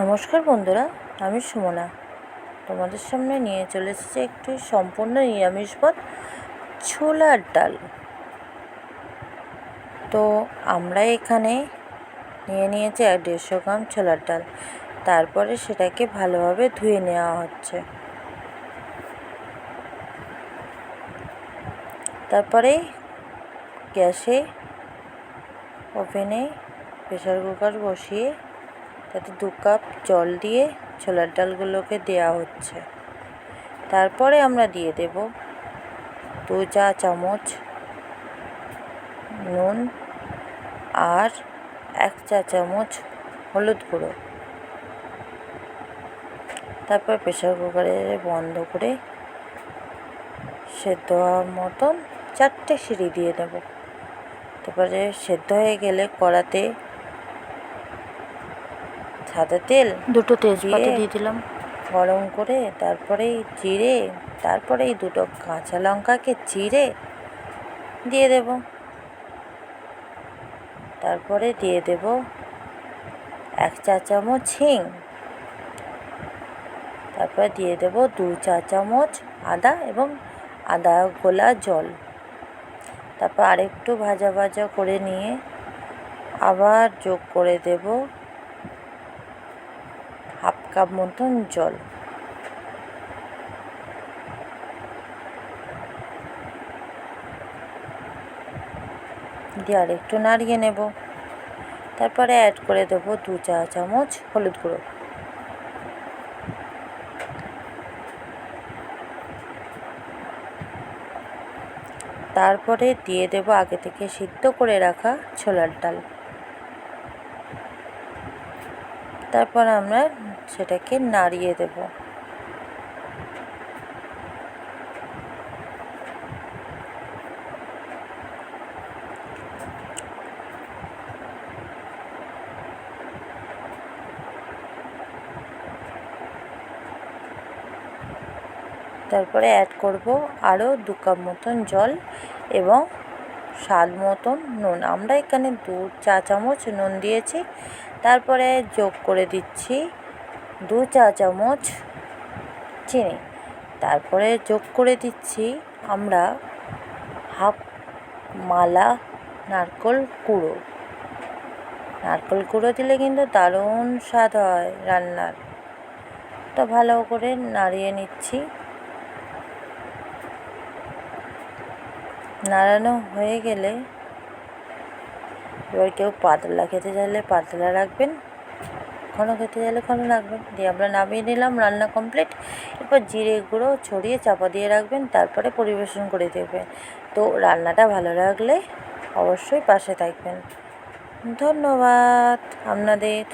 নমস্কার বন্ধুরা, আমি সুমনা। তোমাদের সামনে নিয়ে চলে এসেছি একটি সম্পূর্ণ নিরামিষ পদ, ছোলার ডাল। তো আমরা এখানে নিয়ে নিয়েছি এক দেড়শো গ্রাম ছোলার ডাল। তারপরে সেটাকে ভালোভাবে ধুয়ে নেওয়া হচ্ছে। তারপরে গ্যাসে ওভেনে প্রেসার কুকার বসিয়ে তাতে দু কাপ জল দিয়ে ছোলার ডালগুলোকে দেওয়া হচ্ছে। তারপরে আমরা দিয়ে দেব দু চা চামচ নুন আর এক চা চামচ হলুদ গুঁড়ো। তারপর প্রেসার কুকারে বন্ধ করে সেদ্ধ হওয়ার মতন চারটে সিঁড়ি দিয়ে দেবো। তারপরে সেদ্ধ হয়ে গেলে কড়াতে সাদা তেল দুটো তেজপাতা দিয়ে দিলাম। গরম করে তারপরে জিরে তারপরে এই দুটো কাঁচা লঙ্কাকে চিরে দিয়ে দেব। তারপরে দিয়ে দেব এক চা চামচ হিং। তারপরে দিয়ে দেব দু চা চামচ আদা এবং আদা গোলা জল। তারপর আরেকটু ভাজা ভাজা করে নিয়ে আবার যোগ করে দেব কাপ মতন জল। দিয়ে একটু নাড়িয়ে নেব। তারপরে অ্যাড করে দেব দু চা চামচ হলুদ গুঁড়ো। তারপরে দিয়ে দেব আগে থেকে সিদ্ধ করে রাখা ছোলার ডাল। তারপর আমরা সেটাকে নাড়িয়ে দেব। তারপরে অ্যাড করব আরও দু কাপ মতন জল এবং স্বাদ মতন নুন। আমরা এখানে দু চা চামচ নুন দিয়েছি। তারপরে যোগ করে দিচ্ছি দু চা চামচ চিনি। তারপরে যোগ করে দিচ্ছি আমরা হাফ মালা নারকোল কুড়ো নারকোল কুড়ো দিলে কিন্তু দারুণ স্বাদ হয় রান্নার। তো ভালো করে নাড়িয়ে নিচ্ছি। নাড়ানো হয়ে গেলে এবার কেউ পাতলা খেতে চাইলে পাতলা রাখবেন, ঘন খেতে চাইলে ঘন রাখবেন। দিয়ে আমরা নামিয়ে নিলাম, রান্না কমপ্লিট এরপর জিরে গুঁড়ো ছড়িয়ে চাপা দিয়ে রাখবেন, তারপরে পরিবেশন করে দেবেন। তো রান্নাটা ভালো লাগলে অবশ্যই পাশে থাকবেন। ধন্যবাদ আপনাদের।